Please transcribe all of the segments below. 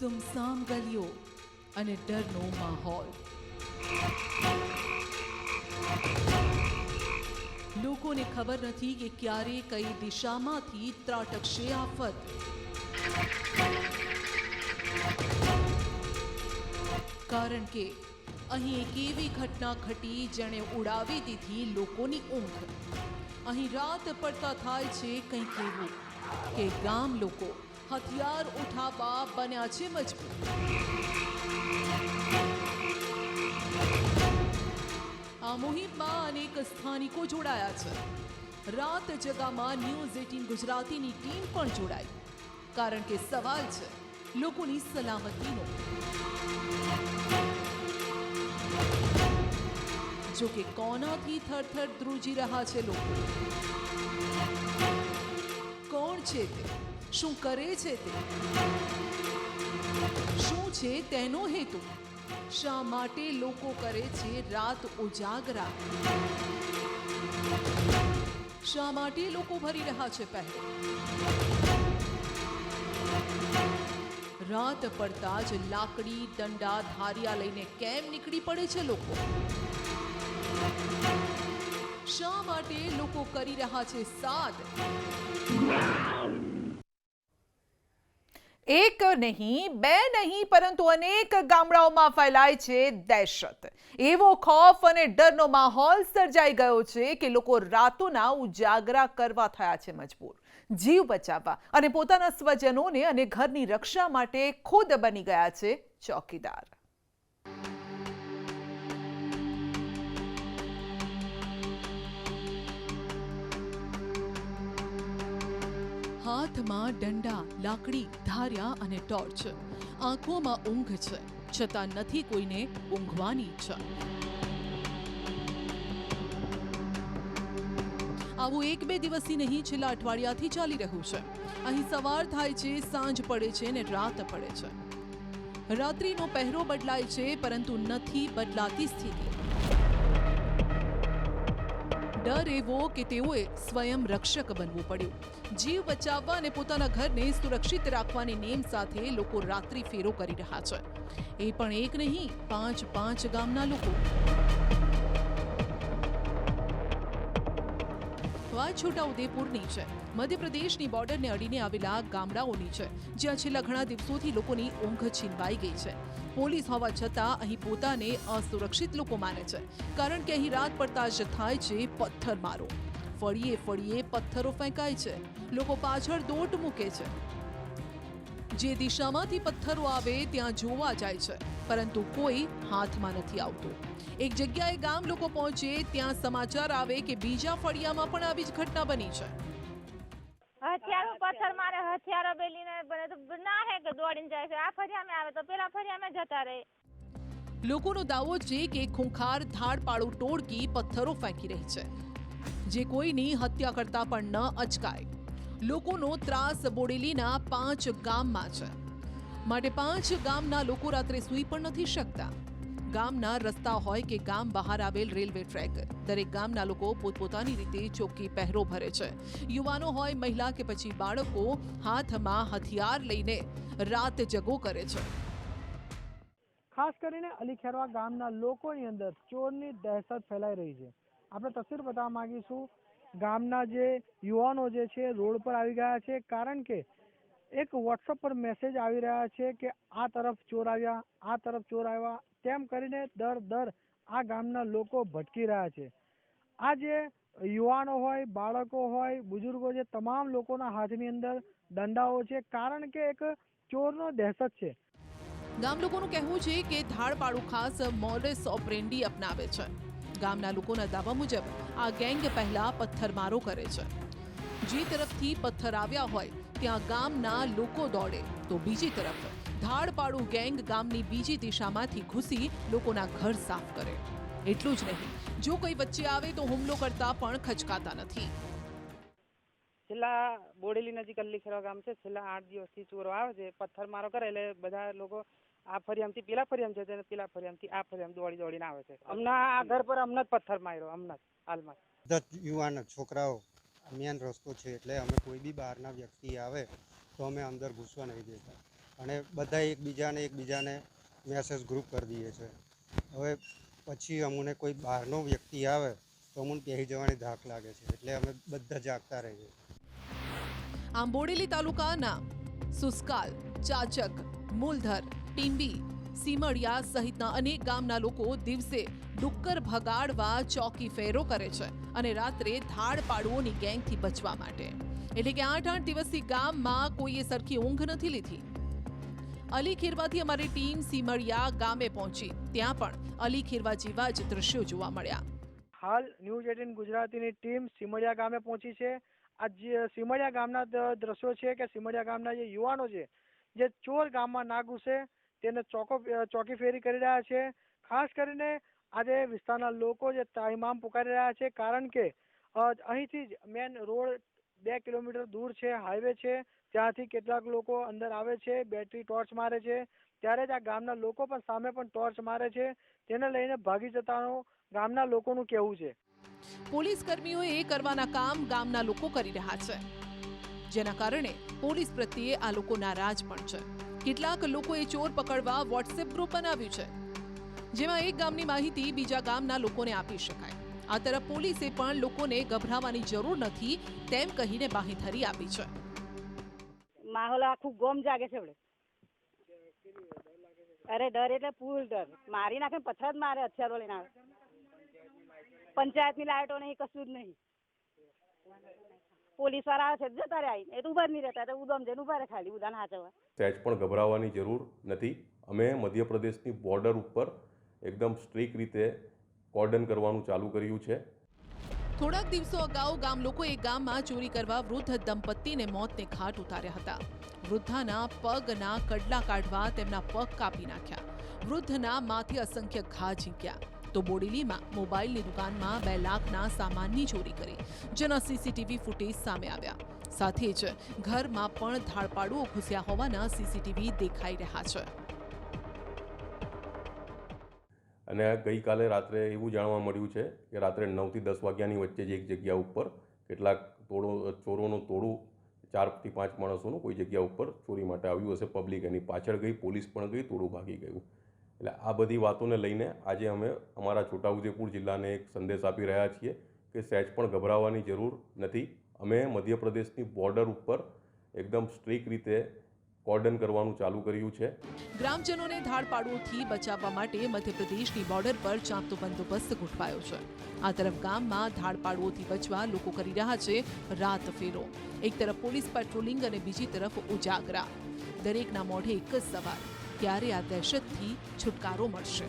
સુમસામ ગલીઓ અને ડરનો માહોલ. લોકોને ખબર નથી કે ક્યારે કઈ દિશામાંથી ત્રાટકશે આફત. કારણ કે અહીં એક એવી ઘટના ઘટી જેણે ઉડાવી દીધી લોકોની ઊંઘ. અહીં રાત પડતા થાય છે કંઈક એવું કે ગામ લોકો હથિયાર ઉઠાવવા બન્યા છે મજબૂર આ મુહિમમાં અનેક સ્થાનિકો જોડાયા છે. રાત જગામાં ન્યૂઝ એટીન ગુજરાતીની ટીમ પણ જોડાઈ. કારણ કે સવાલ છે, લોકોની સલામતીનો. જો કે કોનાથી થરથર ધ્રુજી રહ્યા છે લોકો? કોણ છે તે? શું કરે છે તે? શું છે તેનો હેતુ? શા માટે લોકો કરે છે રાત ઉજાગરા? શા માટે લોકો ભરી રહ્યા છે પહેરો? રાત પડતા જ લાકડી, દંડા, ધારિયા લઈને કેમ નીકળી પડે છે લોકો? શા માટે લોકો કરી રહ્યા છે સાદ? એક નહીં, બે નહીં, પરંતુ અનેક ગામડાઓમાં ફેલાય છે દહેશત. એવો ખોફ અને ડરનો માહોલ સર્જાઈ ગયો છે કે લોકો રાતોના ઉજાગરા કરવા થયા છે મજબૂર. જીવ બચાવવા અને પોતાના સ્વજનોને અને ઘરની રક્ષા માટે ખુદ બની ગયા છે ચોકીદાર. હાથમાં દંડા લાકડી, ધાર્યા અને ટોર્ચ. આંખોમાં ઊંઘ છે, છતાં નથી કોઈને ઊંઘવાની ઈચ્છા. આવું એક બે દિવસથી નહીં, છેલ્લા અઠવાડિયાથી ચાલી રહ્યું છે. અહીં સવાર થાય છે, સાંજ પડે છે ને રાત પડે છે. રાત્રિનો પહેરો બદલાય છે, પરંતુ નથી બદલાતી સ્થિતિ. ડર એવો કે તેઓએ સ્વયં રક્ષક બનવું પડ્યું. જીવ બચાવવા અને પોતાના ઘરને સુરક્ષિત રાખવાની નેમ સાથે લોકો રાત્રિ ફેરો કરી રહ્યા છે. એ પણ એક નહીં, પાંચ પાંચ ગામના લોકો. વાત છોટાઉદેપુરની છે. મધ્યપ્રદેશની બોર્ડરને અડીને આવેલા ગામડાઓની છે, જ્યાં છેલ્લા ઘણા દિવસોથી લોકોની ઊંઘ છીનવાઈ ગઈ છે. પોલીસ હોવા છતાં અહીં પોતાને અસુરક્ષિત લોકો માને છે. કારણ કે અહીં રાત પડતા જ થાય છે પથ્થરમારો. ફળીએ ફળીએ પથ્થરો ફેંકાય છે. લોકો પાછળ દોટ મૂકે છે. જે દિશામાંથી પથ્થરો આવે ત્યાં જોવા જાય છે. પરંતુ કોઈ હાથમાં નથી આવતું. એક જગ્યાએ ગામ લોકો પહોંચે ત્યાં સમાચાર આવે કે બીજા ફળિયામાં પણ આવી જ ઘટના બની છે. હથિયારો પથ્થર મારે હથિયારો બેલીને તો ના હે કે દોડીને જાય છે. આ ફરિયામાં આવે તો પેલા ફરિયામાં જતા રહે. લોકોનો દાવો છે કે ખૂંખાર ધાડપાડું ટોળકી પથ્થરો ફેંકી રહી છે. જે કોઈની હત્યા કરતા પણ ન અચકાય. લોકોનો ત્રાસ બોડેલીના પાંચ ગામમાં છે. માટે પાંચ ગામના લોકો રાત્રે સૂઈ પણ નથી શકતા. ગામના રસ્તા હોય કે ગામ બહાર આવેલ રેલવે ટ્રેક. દરેક ગામના લોકો પોતપોતાની રીતે ચોખ્ખી પહેરો ભરે છે. યુવાનો હોય, મહિલા કે પછી બાળકો હાથમાં હથિયાર લઈને રાત જગો કરે છે. ખાસ કરીને અલીખેરવા ગામના લોકોની અંદર ચોરની દહેશત ફેલાઈ રહી છે. આપણે તસવીર બતાવવા માંગીશું. ગામના જે યુવાનો જે છે, રોડ પર આવી ગયા છે. કારણ કે એક વોટ્સઅપ પર મેસેજ આવી રહ્યા છે કે આ તરફ ચોર આવ્યા, આ તરફ ચોર આવ્યા. તેમ કરીને દર દર આ ગામના લોકો ભટકી રહ્યા છે. આ જે યુવાનો હોય, બાળકો હોય, બુઝુર્ગો છે તમામ લોકોના હાથની અંદર દંડાઓ છે, કારણ કે એક ચોરનો દહેશત છે. ગામ લોકોનું કહેવું છે કે ધાડપાડું ખાસ મોડેસ ઓપરેન્ડી અપનાવે છે. ગામના લોકોના દાવા મુજબ આ ગેંગ પહેલા પથ્થરમારો કરે છે. જે તરફથી પથ્થર આવ્યા હોય ત્યાં ગામના લોકો દોડે. તો બીજી તરફ ધાડપાડું ગેંગ ગામની બીજી દિશામાંથી ઘૂસી લોકોના ઘર સાફ કરે. એટલું જ નહીં જો કોઈ વચ્ચે આવે તો હુમલો કરતા પણ ખચકાતા નથી. છેલ્લા બોડેલી નજીક અલ્લીખેરવા ગામ છે. છેલ્લા આઠ દિવસથી ચોરો આવે છે. પથ્થર મારો કરે એટલે બધા લોકો આ ફરિયામથી પેલા ફરિયામ છે તેને પેલા ફરિયામથી આ ફરિયામ દોડી દોડીને આવે છે. હમણાં આ ઘર પર હમણાં જ પથ્થર માર્યો હમણાં જ હાલમાં બધા યુવાન છોકરાઓ મેન રસ્તો છે એટલે અમે કોઈ બી બહારના વ્યક્તિ આવે તો અમે અંદર ઘૂસવા નહીં દેતા. અને બધા એકબીજાને એકબીજાને મેસેજ ગ્રુપ કરી દઈએ છે. હવે પછી અમને કોઈ બહારનો વ્યક્તિ આવે તો અમને પહેરી જવાની ધાક લાગે છે એટલે અમે બધા જાગતા રહીએ. આમ બોડેલી તાલુકાના સુસ્કાલ, ચાચક, મૂલધર, ટીંબી સીમડિયા સહિતના અનેક ગામના લોકો દિવસે ડુક્કર ભગાડવા ચોકી ફેરો કરે છે અને રાત્રે ધાડ પાડુઓની ગેંગથી બચવા માટે. એટલે કે આઠ આઠ દિવસથી ગામમાં કોઈએ સરખી ઊંઘ નથી લીધી. અલી ખેરવાથી અમારી ટીમ સીમળિયા ગામે પહોંચી. ત્યાં પણ અલી ખેરવા જેવા જ દ્રશ્યો જોવા મળ્યા. હાલ ન્યૂઝ એટીન ગુજરાતીની ટીમ સીમળિયા ગામે પહોંચી છે. આ જે સીમળિયા ગામના દ્રશ્યો છે કે સીમળિયા ગામના જે યુવાનો છે, જે ચોર ગામમાં ના ઘૂસે તેને ચોકો ચોકી ફેરી કરી રહ્યા છે. ખાસ કરીને આજે વિસ્તારના લોકો જે તાઇમામ પુકારી રહ્યા છે, કારણ કે અહીંથી જ મેન રોડ બે કિલોમીટર દૂર છે, હાઈવે છે. ત્યાંથી કેટલાક લોકો અંદર આવે છે, બેટરી ટોર્ચ મારે છે. ત્યારે જ આ ગામના લોકો પણ સામે પણ ટોર્ચ મારે છે. તેને લઈને ભાગી જતાનું ગામના લોકોનું કહેવું છે. પોલીસ કર્મીઓએ કરવાના કામ ગામના લોકો કરી રહ્યા છે. જેના કારણે પોલીસ પ્રત્યે આ લોકો નારાજ પણ છે. કેટલાક લોકોએ ચોર પકડવા વોટ્સએપ ગ્રુપ બનાવ્યું છે, જેમાં એક ગામની માહિતી બીજા ગામના લોકોને આપી શકાય. આ તરફ પોલીસે પણ લોકોને ગભરાવાની જરૂર નથી તેમ કહીને બાહેધરી આપી છે. માહોલ આખું ગોમ જાગે છે હવે અરે ડર એટલે પૂર ડર. મારી નાખે પથ્થર જ મારે હથિયારો લઈને આવે. પંચાયતની લાઇટો નહીં, કશું જ નહીં. પોલીસવાળા આવે છે જતા રહ્યા આવીને. એ તો ઊભા જ નહીં રહેતા તો ઉદમ જઈને ઊભા રહે ખાલી ઉદાન હાચવા સહેજ પણ ગભરાવાની જરૂર નથી. અમે મધ્યપ્રદેશની બોર્ડર ઉપર એકદમ સ્ટ્રીક રીતે કોર્ડન કરવાનું ચાલુ કર્યું છે. થોડાક દિવસો અગાઉ ગામ લોકોએ ગામમાં ચોરી કરવા વૃદ્ધ દંપતીને મોતને ઘાટ ઉતાર્યા હતા. વૃદ્ધાના પગના કડલા કાઢવા તેમના પગ કાપી નાખ્યા. વૃદ્ધના માથે અસંખ્ય ઘા ઝીંક્યા. તો બોડેલીમાં મોબાઈલની દુકાનમાં બે લાખના સામાનની ચોરી કરી, જેના સીસીટીવી ફૂટેજ સામે આવ્યા. સાથે જ ઘરમાં પણ ધાડપાડુઓ ઘૂસ્યા હોવાના સીસીટીવી દેખાઈ રહ્યા છે. અને ગઈકાલે રાત્રે એવું જાણવા મળ્યું છે કે રાત્રે નવથી દસ વાગ્યાની વચ્ચે જ એક જગ્યા ઉપર કેટલાક તોડો, ચોરોનું તોડું ચારથી પાંચ માણસોનું કોઈ જગ્યા ઉપર ચોરી માટે આવ્યું હશે. પબ્લિક એની પાછળ ગઈ, પોલીસ પણ ગઈ, તોડું ભાગી ગયું. એટલે આ બધી વાતોને લઈને આજે અમે અમારા છોટાઉદેપુર જિલ્લાને એક સંદેશ આપી રહ્યા છીએ કે સહેજ પણ ગભરાવાની જરૂર નથી. અમે મધ્યપ્રદેશની બોર્ડર ઉપર એકદમ સ્ટ્રીક રીતે કોર્ડન કરવાનું ચાલુ કર્યું છે. ગ્રામજનોને ધાડપાડુઓથી બચાવવા માટે મધ્યપ્રદેશની બોર્ડર પર ચાંપતો બંદોબસ્ત ગોઠવાયો છે. આ તરફ ગામમાં ધાડપાડુઓથી બચવા લોકો કરી રહ્યા છે રાત ફેરો. એક તરફ પોલીસ પેટ્રોલિંગ અને બીજી તરફ ઉજાગરા. દરેકના મોઢે એક જ સવાલ. ક્યારે આ દહેશતથી છુટકારો મળશે.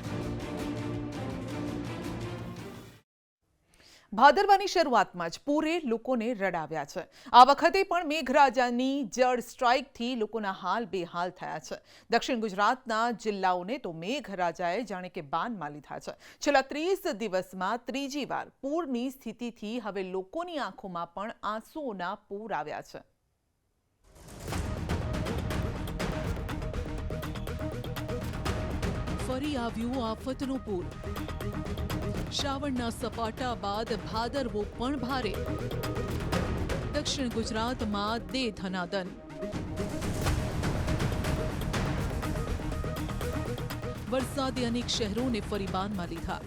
ભાદરવાની શરૂઆતમાં જ પૂરે લોકોને રડાવ્યા છે. આ વખતે પણ મેઘરાજાની જળ સ્ટ્રાઇકથી લોકોના હાલ બેહાલ થયા છે. દક્ષિણ ગુજરાતના જિલ્લાઓને તો મેઘરાજાએ જાણે કે બાનમાં લીધા છે. છેલ્લા ત્રીસ દિવસમાં ત્રીજી વાર પૂરની સ્થિતિથી હવે લોકોની આંખોમાં પણ આંસુઓના પૂર આવ્યા છે. ફરી આવ્યું આફતનું પૂર. શ્રાવણના સપાટા બાદ ભાદરવો પણ ભારે. દક્ષિણ ગુજરાતમાં દે ધનાદન. વરસાદે અનેક શહેરોને ફરી બાનમાં લીધા.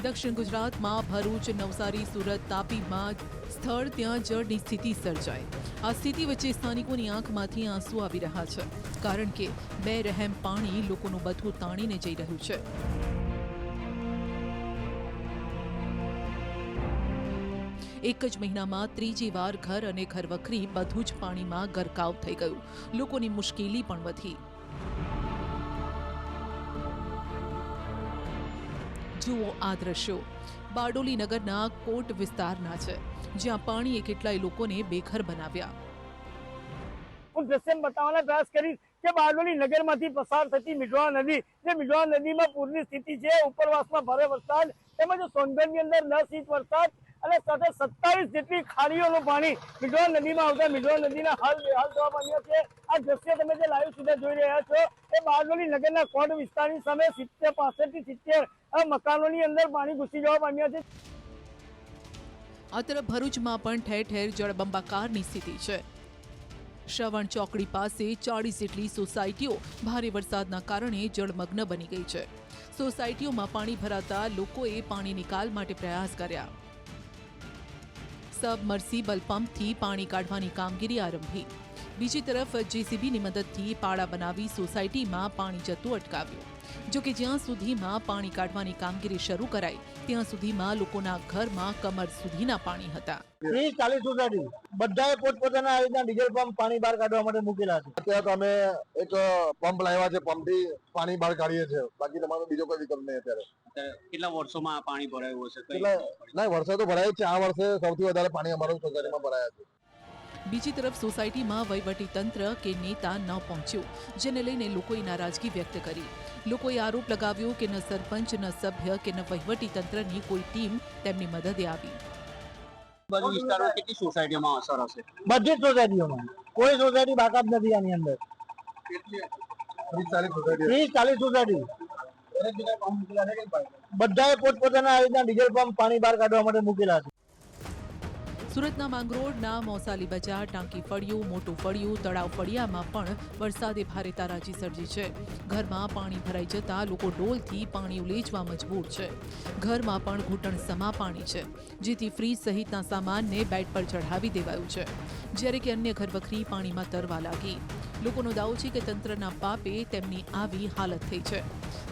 દક્ષિણ ગુજરાતમાં ભરૂચ, નવસારી, સુરત તાપીમાં સ્થળ ત્યાં જળની સ્થિતિ સર્જાય. આ સ્થિતિ વચ્ચે સ્થાનિકોની આંખમાંથી આંસુ આવી રહ્યા છે, કારણ કે બે રહેમ પાણી લોકોનું બધું તાણીને જઈ રહ્યું છે. એક જ મહિનામાં ત્રીજી વાર ઘર અને ઘરવખરી બધું જ પાણીમાં ગરકાવ થઈ ગયું. લોકોની મુશ્કેલી પણ વધી. જુઓ આ દ્રશ્યો. બારડોલી નગરના કોટ વિસ્તારના છે, જ્યાં પાણીએ કેટલાય લોકોને બેઘર બનાવ્યા. હું દ્રશ્ય બતાવવાના પ્રયાસ કરીશ કે બારડોલી નગરમાંથી પસાર થતી મિઢવા નદી, જે મિઢવા નદીમાં પૂરની સ્થિતિ છે, ઉપરવાસમાં ભારે વરસાદ, તેમજ સોનગઢની અંદર દસ ઇંચ વરસાદ અને સાથે સત્તાવીસ જેટલી ખાડીઓનું પાણી મિઢવા નદીમાં આવતા મિઢવા નદીના હાલ બેહાલ થવા પામ્યા છે. આ દ્રશ્ય તમે જે લાઈવ સીધા જોઈ રહ્યા છો, એ બારડોલી નગરના કોટ વિસ્તારની સામે સિત્તેર પાસઠથી સિત્તેર મકાનોની અંદર પાણી ઘૂસી જવા પામ્યા છે. આ તરફ ભરૂચમાં પણ ઠેર ઠેર જળબંબાકારની સ્થિતિ છે. શ્રવણ ચોકડી પાસે ચાળીસ જેટલી સોસાયટીઓ ભારે વરસાદના કારણે જળમગ્ન બની ગઈ છે. સોસાયટીઓમાં પાણી ભરાતા લોકોએ પાણી નિકાલ માટે પ્રયાસ કર્યા. સબમર્સિબલ પંપથી પાણી કાઢવાની કામગીરી આરંભી. બીજી તરફ, જેસીબીની મદદથી પાળા બનાવી સોસાયટીમાં પાણી જતું અટકાવ્યું. જો કે જ્યાં સુધીમાં પાણી કાઢવાની કામગીરી શરૂ કરાઈ ત્યાં સુધીમાં લોકોના ઘરમાં કમર સુધીના પાણી હતા. ચાલીસ સોસાયટી બધાએ પોતપોતાના રીતના ડીઝલ પંપ પાણી બહાર કાઢવા માટે મૂકેલા છે. અત્યારે તો અમે એક પંપ લાવ્યા છે પંપથી પાણી બહાર કાઢીએ છીએ. બાકી તમારો બીજો કોઈ વિકલ્પ નહીં અત્યારે. કેટલા વર્ષોમાં આ પાણી ભરાયું હશે? ના વરસાદ તો ભરાય છે. આ વર્ષે સૌથી વધારે પાણી અમારું સોસાયટીમાં ભરાયા છે. બીજી તરફ સોસાયટીમાં વહીવટી તંત્ર કે નેતા ન પહોંચ્યું જેને લઈને લોકોએ નારાજગી વ્યક્ત કરી. લોકોએ આરોપ લગાવ્યો કે ન સરપંચ ન સભ્ય કે ન વહીવટી તંત્રની કોઈ ટીમ તેમની મદદે આવી. બાજુ વિસ્તારમાં કેટલી સોસાયટીઓમાં અસર હશે? બધી જ સોસાયટીઓમાં. કોઈ સોસાયટી બાકાત નથી આની અંદર. ત્રીસ ચાલીસ સોસાયટી ત્રીસ ચાલીસ સોસાયટી. બધાએ પોતપોતાના આ રીતના ડીઝલ પંપ પાણી બહાર કાઢવા માટે મૂકેલા છે. સુરતના માંગરોળના મોસાલી બજાર, ટાંકી ફળિયું, મોટું ફળિયું, તળાવ ફળિયામાં પણ વરસાદે ભારે તારાજી સર્જી છે. ઘરમાં પાણી ભરાઈ જતા લોકો ડોલથી પાણી ઉલેચવા મજબૂર છે. ઘરમાં પણ ઘૂંટણ સમા પાણી છે. જેથી ફ્રીજ સહિતના સામાનને બેડ પર ચઢાવી દેવાયું છે. જ્યારે કે અન્ય ઘરવખરી પાણીમાં તરવા લાગી. લોકોનો દાવો છે કે તંત્રના પાપે તેમની આવી હાલત થઈ છે.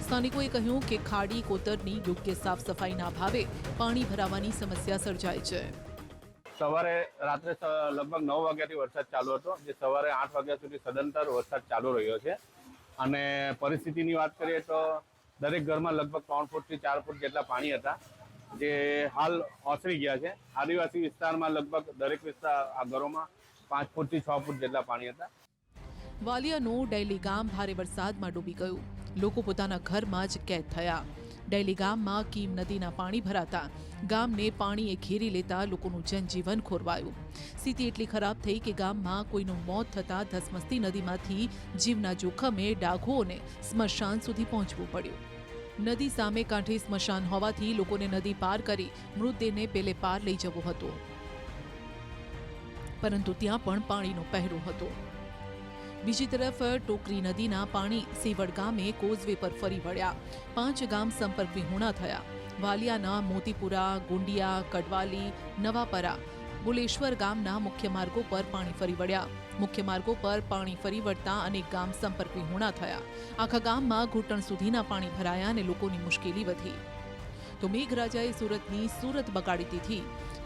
સ્થાનિકોએ કહ્યું કે ખાડી, કોતરની યોગ્ય સાફ સફાઈના અભાવે પાણી ભરાવાની સમસ્યા સર્જાય છે. સવારે રાત્રે લગભગ નવ વાગ્યાથી વરસાદ ચાલુ હતો. જે સવારે આઠ વાગ્યા સુધી સદંતર વરસાદ ચાલુ રહ્યો છે. અને પરિસ્થિતિની વાત કરીએ તો દરેક ઘરમાં લગભગ ત્રણ ફૂટથી ચાર ફૂટ જેટલા પાણી હતા, જે હાલ ઓસરી ગયા છે. આદિવાસી વિસ્તારમાં લગભગ દરેક વિસ્તાર આ ઘરોમાં પાંચ ફૂટથી છ ફૂટ જેટલા પાણી હતા. વાલિયાનું ડેલી ગામ ભારે વરસાદમાં ડૂબી ગયું. લોકો પોતાના ઘરમાં જ કેદ થયા. ડૈલી ગામમાં કીમ નદીના પાણી ભરાતા ગામને પાણીએ ઘેરી લેતા લોકોનું જનજીવન ખોરવાયું. સ્થિતિ એટલી ખરાબ થઈ કે ગામમાં કોઈનું મોત થતાં ધસમસતી નદીમાંથી જીવના જોખમે ડાઘોને સ્મશાન સુધી પહોંચવું પડ્યું. નદી સામે કાંઠે સ્મશાન હોવાથી લોકોને નદી પાર કરી મૃતદેહને પેલે પાર લઈ જવો હતો. પરંતુ ત્યાં પણ પાણીનો પહેરો હતો. બીજી તરફ, ટોકરી નદીના પાણી સેવડ ગામે કોઝવે પર ફરી વળ્યા. પાંચ ગામ સંપર્ક વિહોણા થયા. વાલિયાના મોતીપુરા, ગુંડિયા, કડવાલી, નવાપરા, બુલેશ્વર ગામના મુખ્ય માર્ગો પર પાણી ફરી વળ્યા. મુખ્ય માર્ગો પર પાણી ફરી વળતા અનેક ગામ સંપર્ક વિહોણા થયા. આખા ગામમાં ઘૂંટણ સુધીના પાણી ભરાયા અને લોકોની મુશ્કેલી વધી. તો મેઘરાજાએ સુરતની સુરત બગાડી દીધી.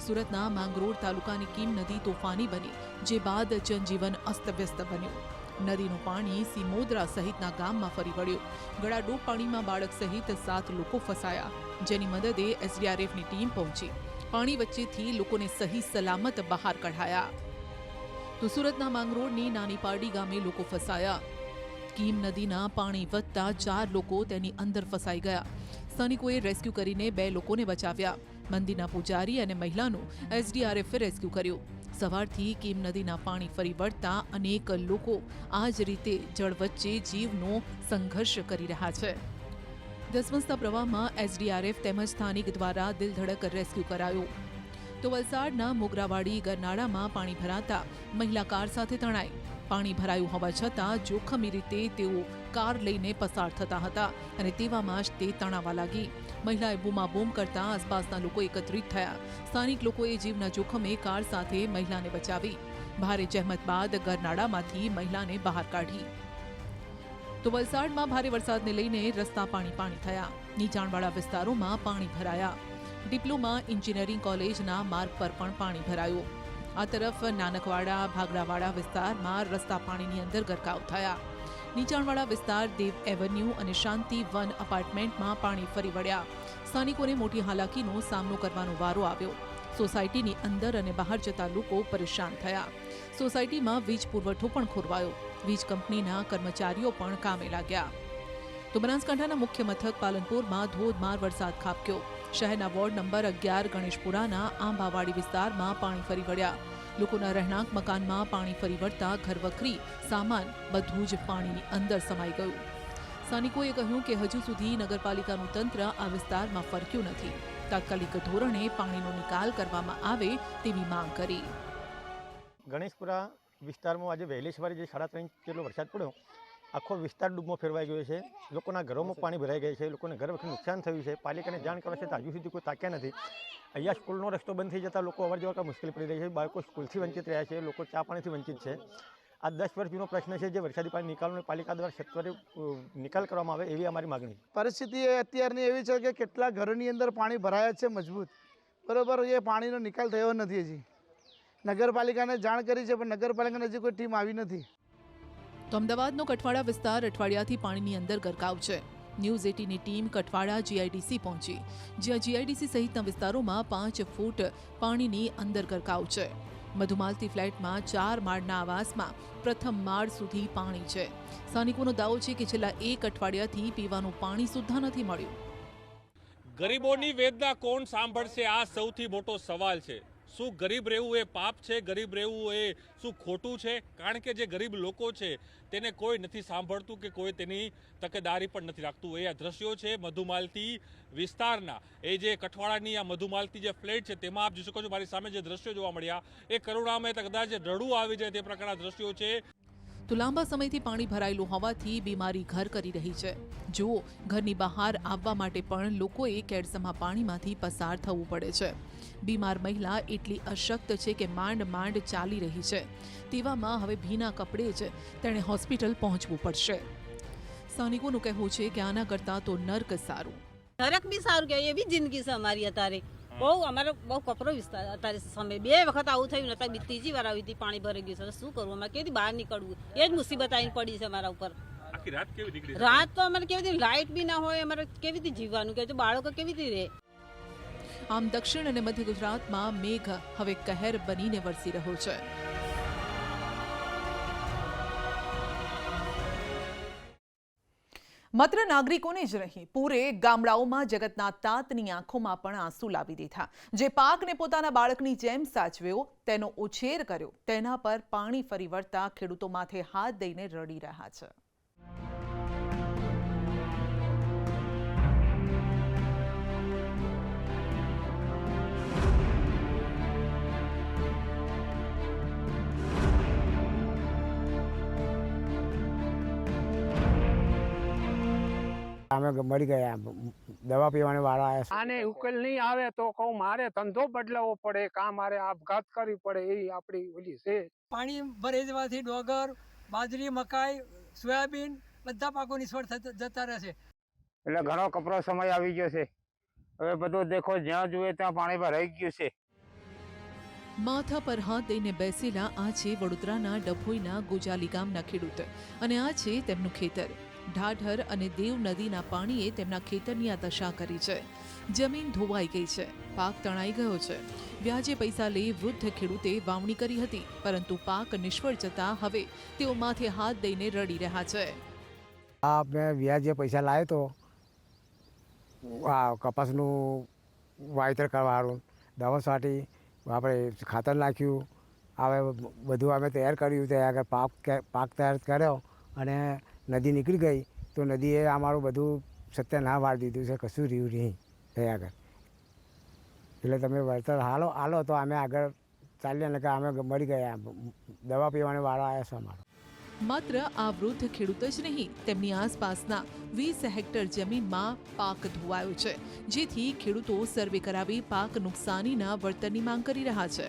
સુરતના માંગરોળ તાલુકાની કીમ નદી તોફાની બની, જે બાદ જનજીવન અસ્તવ્યસ્ત બન્યું. નદીનું પાણી સિમોદરા સહિતના ગામમાં ફરી વળ્યું. ગળાડૂબ પાણીમાં બાળક સહિત સાત લોકો ફસાયા, જેની મદદે એસડીઆરએફની ટીમ પહોંચી. પાણી વચ્ચેથી લોકોને સહી સલામત બહાર કઢાયા. તો સુરતના માંગરોળની નાની પારડી ગામે લોકો ફસાયા. કીમ નદીના પાણી વધતા ચાર લોકો તેની અંદર ફસાઈ ગયા. સ્થાનિકોએ રેસ્ક્યુ કરીને બે લોકોને બચાવ્યા. મંદિરના પૂજારી અને મહિલાનું એસડીઆરએફે રેસ્ક્યુ કર્યું. સવારથી કીમ નદીના પાણી ફરી વળતા અનેક લોકો આ જ રીતે જળ વચ્ચે જીવનો સંઘર્ષ કરી રહ્યા છે. ધસમસતા પ્રવાહમાં એસડીઆરએફ તેમજ સ્થાનિક દ્વારા દિલધડક રેસ્ક્યુ કરાયું. તો વલસાડના મોગરાવાડી ગરનાળામાં પાણી ભરાતા મહિલા કાર સાથે તણાઈ. પાણી ભરાયું હોવા છતાં જોખમી રીતે તેઓ કાર લઈને પસાર થતા હતા અને તેવામાં જ તે તણાવા લાગી. મહિલાએ બૂમાબૂમ કરતા આસપાસના લોકો એકત્રિત થયા. સ્થાનિક લોકોએ જીવના જોખમે કાર સાથે મહિલાને બચાવી. ભારે જહેમત બાદ ગરનાળામાંથી મહિલાને બહાર કાઢી. તો વલસાડમાં ભારે વરસાદને લઈને રસ્તા પાણી પાણી થયા. નીચાણવાળા વિસ્તારોમાં પાણી ભરાયા. ડિપ્લોમા એન્જિનિયરિંગ કોલેજના માર્ગ પર પણ પાણી ભરાયું. આ તરફ નાનકવાડા ભાગડાવાડા વિસ્તારમાં રસ્તા પાણીની અંદર ગરકાવ થયા. નીચાણવાળા વિસ્તાર દેવ એવન્યુ અને શાંતિ વન અપાર્ટમેન્ટમાં પાણી ફરી વળ્યા. સ્થાનિકોને મોટી હાલાકીનો સામનો કરવાનો વારો આવ્યો. સોસાયટીની અંદર અને બહાર જતા લોકો પરેશાન થયા. સોસાયટીમાં વીજ પુરવઠો પણ ખોરવાયો. વીજ કંપનીના કર્મચારીઓ પણ કામે લાગ્યા. તો બનાસકાંઠાના મુખ્ય મથક પાલનપુરમાં ધોધમાર વરસાદ ખાબક્યો. શહેરના વોર્ડ નંબર અગિયાર ગણેશપુરાના આંબાવાડી વિસ્તારમાં પાણી ફરી વળ્યા. લોકોના રહેણાંક મકાનમાં પાણી ફરી વળતા ઘરવખરી સામાન બધું જ પાણીની અંદર સમાઈ ગયું. સ્થાનિકોએ કહ્યું કે હજુ સુધી નગરપાલિકાનું તંત્ર આ વિસ્તારમાં ફરક્યું નથી. તાત્કાલિક ધોરણે પાણીનો નિકાલ કરવામાં આવે તેવી માંગ કરી. ગણેશપુરા વિસ્તારમાં આજે વહેલી સવારે જે સાડા ત્રણ જેટલો વરસાદ પડ્યો આખો વિસ્તાર ડૂબમાં ફેરવાઈ ગયો છે. લોકોના ઘરોમાં પાણી ભરાઈ ગયા છે. લોકોને ઘર વખત નુકસાન થયું છે. પાલિકાને જાણ કરવા છતાં હજુ સુધી કોઈ તાક્યા નથી. અહીંયા સ્કૂલનો રસ્તો બંધ થઈ જતાં લોકો અવર જવર મુશ્કેલી પડી રહી છે. બાળકો સ્કૂલથી વંચિત રહ્યા છે. લોકો ચા પાણીથી વંચિત છે. આ દસ વર્ષ જૂનો પ્રશ્ન છે જે વરસાદી પાણી નિકાલનો પાલિકા દ્વારા સત્વરે નિકાલ કરવામાં આવે એવી અમારી માગણી પરિસ્થિતિ અત્યારની એવી છે કે કેટલા ઘરની અંદર પાણી ભરાયા છે મજબૂત. બરોબર એ પાણીનો નિકાલ થયો નથી હજી. નગરપાલિકાને જાણ કરી છે પણ નગરપાલિકાની હજી કોઈ ટીમ આવી નથી. તો અમદાવાદનો કઠવાડા વિસ્તાર અઠવાડિયાથી પાણીની અંદર ગરકાવ છે. ન્યૂઝ એટીની ટીમ કઠવાડા જીઆઈડીસી પહોંચી. જ્યાં જીઆઈડીસી સહિતના વિસ્તારોમાં પાંચ ફૂટ પાણીની અંદર ગરકાવ છે. મધુમાલતી ફ્લેટમાં ચાર માળના આવાસમાં પ્રથમ માળ સુધી પાણી છે. સ્થાનિકોનો દાવો છે કે છેલ્લા એક અઠવાડિયાથી પીવાનું પાણી સુદ્ધા નથી મળ્યું. ગરીબોની વેદના કોણ સાંભળશે? આ સૌથી મોટો સવાલ છે. શું ગરીબ રહેવું એ પાપ છે, ગરીબ રહેવું એ શું ખોટું છે? કારણ કે જે ગરીબ લોકો છે, તેને કોઈ નથી સાંભળતું કે કોઈ તેની તકેદારી પણ નથી રાખતું. એ આ દ્રશ્યો છે મધુમાલતી વિસ્તારના. એ જે કઠવાડાની આ મધુમાલતી જે ફ્લેટ છે, તેમાં આપ જોઈ શકો છો, મારી સામે જે દ્રશ્યો જોવા મળ્યા, એ કરુણામય કદાચ રડવું આવી જાય તે પ્રકારના દ્રશ્યો છે. તો લાંબા સમયથી પાણી ભરાયેલું હોવાથી બીમારી ઘર કરી રહી છે. જુઓ ઘરની બહાર આવવા માટે પણ લોકોએ કેડસમાં પાણીમાંથી પસાર થવું પડે છે. બીમાર મહિલા એટલી અશક્ત છે કે માંડ માંડ ચાલી રહી છે. તેવામાં હવે ભીના કપડે જ તેણે હોસ્પિટલ પહોંચવું પડશે. સ્થાનિકોનું કહેવું છે કે આના કરતાં તો નર્ક સારું. નરક બી સારું કહેવાય, એવી જિંદગી છે અમારી અત્યારે. બહુ અમારો બહુ કપરો વિસ્તાર અત્યારે સમય. બે વખત આવું થયું ને અત્યારે ત્રીજી વાર આવી હતી પાણી ભરાઈ ગયું છે. શું કરવું? અમારે કેવી બહાર નીકળવું? એ જ મુસીબત આવીને પડી છે અમારા ઉપર. રાત રાત તો અમારે કેવી રીતે લાઇટ બી ના હોય અમારે કેવી રીતે જીવવાનું? કે બાળકો કેવી રીતે રહે? આમ દક્ષિણ અને મધ્ય ગુજરાતમાં મેઘ હવે કહેર બનીને વરસી રહ્યો છે. માત્ર નાગરિકોને જ નહીં, પૂરે ગામડાઓમાં જગતના તાતની આંખોમાં પણ આંસુ લાવી દીધા. જે પાકને પોતાના બાળકની જેમ સાચવ્યો, તેનો ઉછેર કર્યો, તેના પર પાણી ફરી વળતા ખેડૂતો માથે હાથ દઈને રડી રહ્યા છે. અમે મળી ગયા. દવા પીવાને વાળા આવ્યા આને ઉકેલ નહીં આવે તો કહું મારે ધંધો બદલાવો પડે કા મારે આપઘાત કરવી પડે એ આપણી ઓલી છે. પાણી ભરાઈ જવાથી ડોગર બાજરી મકાઈ સોયાબીન બધા પાકો નિષ્ફળ થતા- જતા રહેશે એટલે ઘણો કપરો સમય આવી ગયો છે. હવે બધું દેખો જ્યાં જુએ ત્યાં પાણી ભરાઈ ગયું છે. માથા પર હાથ દઈને બેસેલા આ છે વડોદરાના ડભોઈના ગોજાલી ગામના ખેડૂત. અને આ છે તેમનું ખેતર. ઢાઢર અને દેવ નદીના પાણીએ તેમના ખેતરની આ દશા કરી છે. જમીન ધોવાઈ ગઈ છે. પાક તણાઈ ગયો છે. વ્યાજે પૈસા લઈ વૃદ્ધ ખેડૂતે વાવણી કરી હતી, પરંતુ પાક નિષ્ફળ જતા હવે તેઓ માથે હાથ દઈને રડી રહ્યા છે. આ મેં વ્યાજે પૈસા લાવ્યો તો આ કપાસનું વાવેતર કરવાનું દવા છાંટી આપણે ખાતર નાખ્યું. હવે બધું અમે તૈયાર કર્યું. તે આગળ પાક પાક તૈયાર કર્યો અને નદી નીકળી ગઈ તો નદીએ અમારું બધું સત્યનાશ વાળી દીધું છે કશું રહ્યું નહીં ત્યાં આગળ. એટલે તમે વળતર હાલો હાલો તો અમે આગળ ચાલ્યા ને કે અમે મળી ગયા. દવા પીવાને વાળો આવ્યા છે અમારો. માત્ર આ વૃદ્ધ ખેડૂત જ નહીં તેમની આસપાસના વીસ હેક્ટર જમીનમાં પાક ધોવાયો છે જેથી ખેડૂતો સર્વે કરાવી પાક નુકસાનીના વળતરની માંગ કરી રહ્યા છે.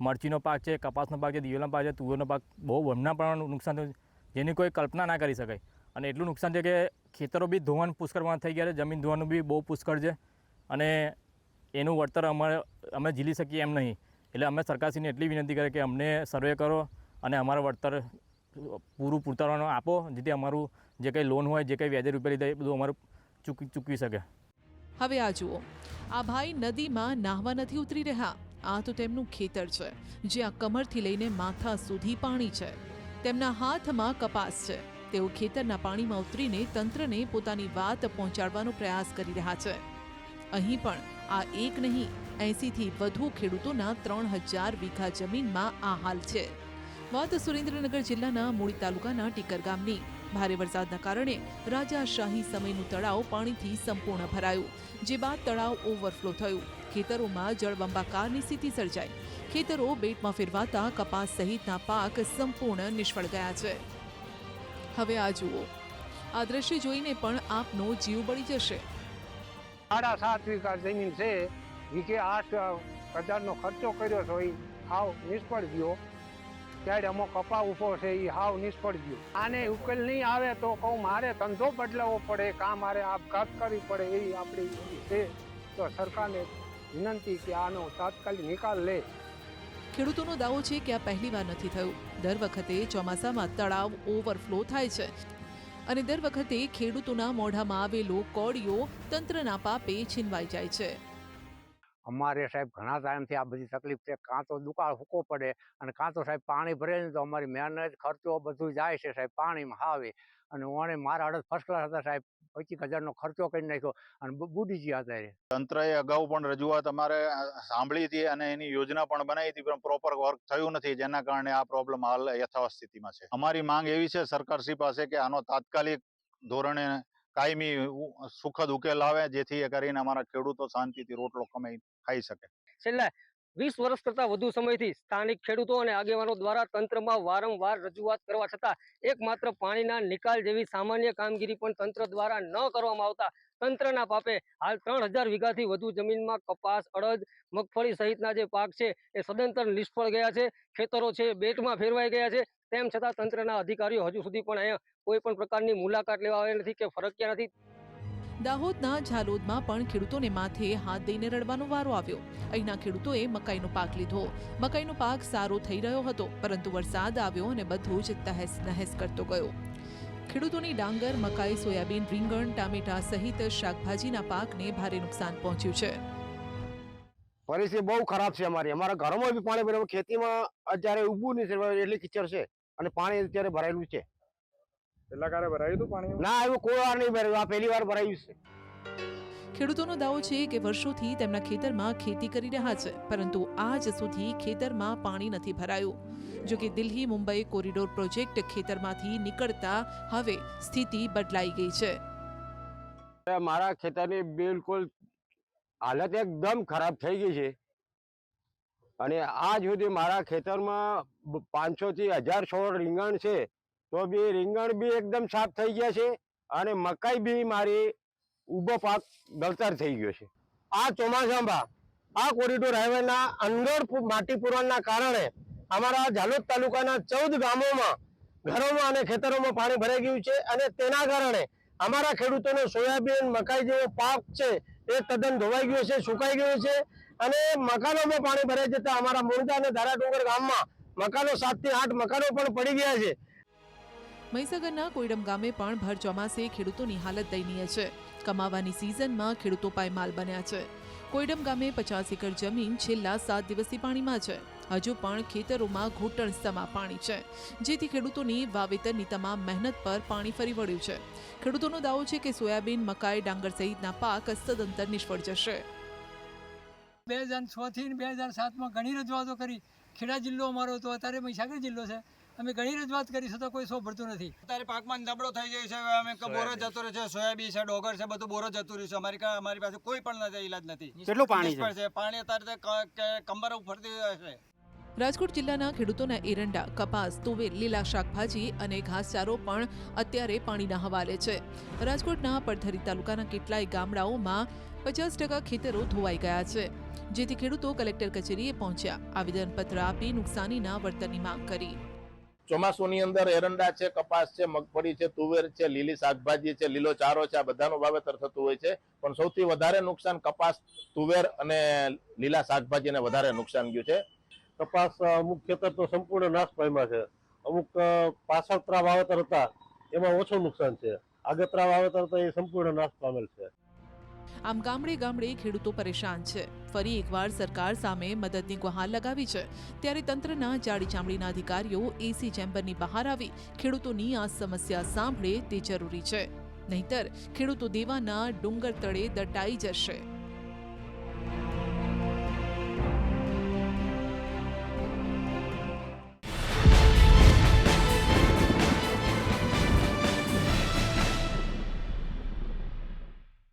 મરચીનો પાક છે કપાસનો પાક છે દિવેલનો પાક છે તુવેરનો પાક બહુ વમના પણ નુકસાન થયું છે, જેની કોઈ કલ્પના ના કરી શકાય. અને એટલું નુકસાન છે કે ખેતરો બી ધોવાનું પુષ્કળમાં થઈ ગયા છે, જમીન ધોવાનું બી બહુ પુષ્કળ છે. અને એનું વળતર અમારે અમે ઝીલી શકીએ એમ નહીં. એટલે અમે સરકારશ્રીને એટલી વિનંતી કરે કે અમને સર્વે કરો અને અમારું વળતર પૂરું પૂરતાવાનું આપો, જેથી અમારું જે કંઈ લોન હોય, જે કંઈ વ્યાજે રૂપિયા લીધા એ બધું અમારું ચૂકવી ચૂકવી શકે. હવે આ જુઓ. આ ભાઈ નદીમાં નાહવા નથી ઉતરી રહ્યા. આ તો તેમનું ખેતર છે, જે આ કમરથી લઈને માથા સુધી પાણી છે. તેમના હાથમાં કપાસ છે. તેઓ ખેતરના પાણીમાં ઉતરીને તંત્રને પોતાની વાત પહોંચાડવાનો પ્રયાસ કરી રહ્યા છે. અહીં પણ આ એક નહીં, એંસીથી વધુ ખેડૂતોના ત્રણ હજાર વીઘા જમીનમાં આ હાલ છે. વાત સુરેન્દ્રનગર જિલ્લાના મૂળી તાલુકાના ટીકર ગામની. ભારે વરસાદના કારણે રાજાશાહી સમયનું તળાવ પાણીથી સંપૂર્ણ ભરાયું, જે બાદ તળાવ ઓવરફ્લો થયું. ખેતરોમાં જળબંબાકારની સ્થિતિ સર્જાઈ. ખેતરો બેટમાં ફેરવાતા કપાસ સહિતના પાક સંપૂર્ણ નિષ્ફળ ગયા છે. હવે આ જુઓ. આ દ્રશ્ય જોઈને પણ આપનો જીવ બળી જશે. સાડા સાત વીઘા જમીન છે. વીઘે આઠ હજારનો ખર્ચો કર્યો છે. એ હાવ નિષ્ફળ ગયો. ત્યારે અમો કપા ઊભો છે. એ હાવ નિષ્ફળ ગયો. આને ઉકેલ નહીં આવે તો કહું મારે ધંધો બદલાવો પડે. કાં મારે આપઘાત કરવી પડે એવી આપણી છે. તો સરકારને વિનંતી કે આનો તાત્કાલિક નિકાલ લે. ખેડૂતોનો દાવો છે કે આ પહેલીવાર નથી થયું. દર વખતે ચોમાસામાં તળાવ ઓવરફ્લો થાય છે. અને દર વખતે ખેડૂતોના મોઢામાં આવેલો કોળિયો તંત્રના પાપે છીનવાઈ જાય છે. અમારે સાહેબ ઘણા ટાઈમથી આ બધી તકલીફ છે. કાં તો દુકાળ ફૂકો પડે અને કાં તો સાહેબ પાણી ભરે ને તો અમારી મહેનત, ખર્ચો બધું જાય છે સાહેબ, પાણીમાં આવે. અને ઓણે મારા અડધ ફર્સ્ટ ક્લાસ હતા સાહેબ, પચીસ હજારનો ખર્ચો કરી નાખ્યો અને બુડી ગયા અત્યારે. તંત્રએ અગાઉ પણ રજૂઆત અમારે સાંભળી હતી અને એની યોજના પણ બનાવી હતી, પણ પ્રોપર વર્ક થયું નથી, જેના કારણે આ પ્રોબ્લેમ હાલ યથાવત સ્થિતિમાં છે. અમારી માંગ એવી છે સરકારશ્રી પાસે કે આનો તાત્કાલિક ધોરણે કાયમી સુખદ ઉકેલ આવે, જેથી કરીને અમારા ખેડૂતો શાંતિથી રોટલો કમાઈ ખાઈ શકે. છેલ્લા વીસ વર્ષ કરતા વધુ સમયથી સ્થાનિક ખેડૂતો અને આગેવાનો દ્વારા તંત્રમાં વારંવાર રજૂઆત કરવા છતાં એકમાત્ર પાણીના નિકાલ જેવી સામાન્ય કામગીરી પણ તંત્ર દ્વારા ન કરવામાં આવતા તંત્રના પાપે હાલ ત્રણ હજાર વીઘાથી વધુ જમીનમાં કપાસ, અડદ, મગફળી સહિતના જે પાક છે એ સદંતર નિષ્ફળ ગયા છે. ખેતરો છે બેટમાં ફેરવાઈ ગયા છે. તેમ છતાં તંત્રના અધિકારીઓ હજુ સુધી પણ અહીંયા કોઈ પણ પ્રકારની મુલાકાત લેવા આવ્યા નથી કે ફરક્યા નથી. દાહોદના ઝાલોદમાં પણ ખેડૂતોને માથે હાથ દઈને રડવાનો વારો આવ્યો. અહીંના ખેડૂતોએ મકાઈનો પાક લીધો. મકાઈનો પાક સારો થઈ રહ્યો હતો પરંતુ વરસાદ આવ્યો અને બધું જ તહેસ નહેસ કરતો ગયો. ખેડૂતોની ડાંગર મકાઈ સોયાબીન રીંગણ ટામેટા સહિત શાકભાજીના પાકને ભારે નુકસાન પહોંચ્યું છે. પરિસ્થિતિ બહુ ખરાબ છે અમારી. અમારા ઘરોમાં બી પાણી ભરેલું ખેતીમાં અત્યારે ઊભું નહીં એટલી કિચડ છે. અને પાણી અત્યારે ભરાયેલું છે. કારે ભરાયું હતું પાણી? ના એવું કોઈ વાર નહીં ભરાયું. આ પહેલી વાર ભરાયું છે. ખેડૂતોનો દાવો છે કે વર્ષોથી તેમના ખેતરમાં ખેતી કરી રહ્યા છે પરંતુ આજ સુધી ખેતરમાં પાણી નથી ભરાયું. જો કે દિલ્હી મુંબઈ કોરિડોર પ્રોજેક્ટ ખેતરમાંથી નીકળતા હવે સ્થિતિ બદલાઈ ગઈ છે. મારા ખેતરની બિલકુલ હાલત એકદમ ખરાબ થઈ ગઈ છે. અને આજ સુધી મારા ખેતરમાં પાંચસો થી હજાર છોડ રીંગણ છે, તો બી રીંગણ બી એકદમ સાફ થઈ ગયા છે અને મકાઈ બી મારી ઊભો પાક ગળતર થઈ ગયો છે. આ ચોમાસામાં આ કોરિડોર હાઈવેના અંદર માટી પુરવાના કારણે અમારા ઝાલોદ તાલુકાના ચૌદ ગામોમાં ઘરોમાં અને ખેતરોમાં પાણી ભરાઈ ગયું છે અને તેના કારણે અમારા ખેડૂતોનો સોયાબીન મકાઈ જેવો પાક છે એ તદ્દન ધોવાઈ ગયો છે, સુકાઈ ગયો છે અને મકાનોમાં પાણી ભરાઈ જતા અમારા મુરદા અને ધારાડુંગર ગામમાં મકાનો સાતથી આઠ મકાનો પણ પડી ગયા છે. મહીસાગરના કોઈડમ ગામે પણ ભર ચોમાસે ખેડૂતોની હાલત દયનીય છે. કમાવાની સિઝનમાં ખેડૂતો પાયમાલ બન્યા છે. કોઈડમ ગામે પચાસ એકર જમીન છેલ્લા સાત દિવસથી પાણીમાં છે. હજુ પણ ખેતરોમાં ઘૂંટણ સમા પાણી છે. જેથી ખેડૂતોની વાવેતરની તમામ મહેનત પર પાણી ફરી વળ્યું છે. ખેડૂતોનો દાવો છે કે સોયાબીન, મકાઈ, ડાંગર સહિતના પાક સદંતર નિષ્ફળ જશે. બે હજાર છ થી બે હજાર સાતમાં ઘણી રજૂઆતો કરી. ખેડા જિલ્લો અમારો હતો અત્યારે મહીસાગર જિલ્લો છે. અમે ઘણી રજૂઆત કરી છતાં કોઈ સોંભળતું નથી. અત્યારે પાકમાં નબળો થઈ જાય છે અમે બોરો જતો રહ્યો છે સોયાબીન છે ડોગર છે બધું બોરો જતું રહ્યું છે. અમારી અમારી પાસે કોઈ પણ નથી ઈલાજ નથી. કેટલું પાણી છે? પાણી અત્યારે કંબર કે છે. રાજકોટ જિલ્લાના ખેડૂતોના એરંડા કપાસ તુવેર લીલા શાકભાજી અને ઘાસચારો પણ અત્યારે પાણીના હવાલે છે. રાજકોટના પડધરી તાલુકાના કેટલાય ગામડાઓમાં પચાસ ટકા ખેતરો ધોવાઈ ગયા છે. જેથી ખેડૂતો કલેક્ટર કચેરીએ પહોંચ્યા. આવેદનપત્ર આપી નુકસાનીના વળતરની માંગ કરી. ચોમાસુની અંદર એરંડા છે કપાસ છે મગફળી છે તુવેર છે લીલી શાકભાજી છે લીલો ચારો છે આ બધાનું વાવેતર થતું હોય છે. પણ સૌથી વધારે નુકસાન કપાસ તુવેર અને લીલા શાકભાજીને વધારે નુકસાન ગયું છે. કપાસ અમુક ખેતર તો સંપૂર્ણ નાશ પામ્યા છે. અમુક પાછળતરા વાવેતર હતા એમાં ઓછું નુકસાન છે. આગતરા વાવેતર તો એ સંપૂર્ણ નાશ પામેલ છે. આમ ગામડે ગામડે ખેડૂતો પરેશાન છે. ફરી એકવાર સરકાર સામે મદદની ગુહાર લગાવી છે. ત્યારે તંત્રના જાડી ચામડીના અધિકારીઓ એસી ચેમ્બરની બહાર આવી ખેડૂતોની આ સમસ્યા સાંભળે તે જરૂરી છે. નહીતર ખેડૂતો દેવાના ડુંગર તળે દટાઈ જશે.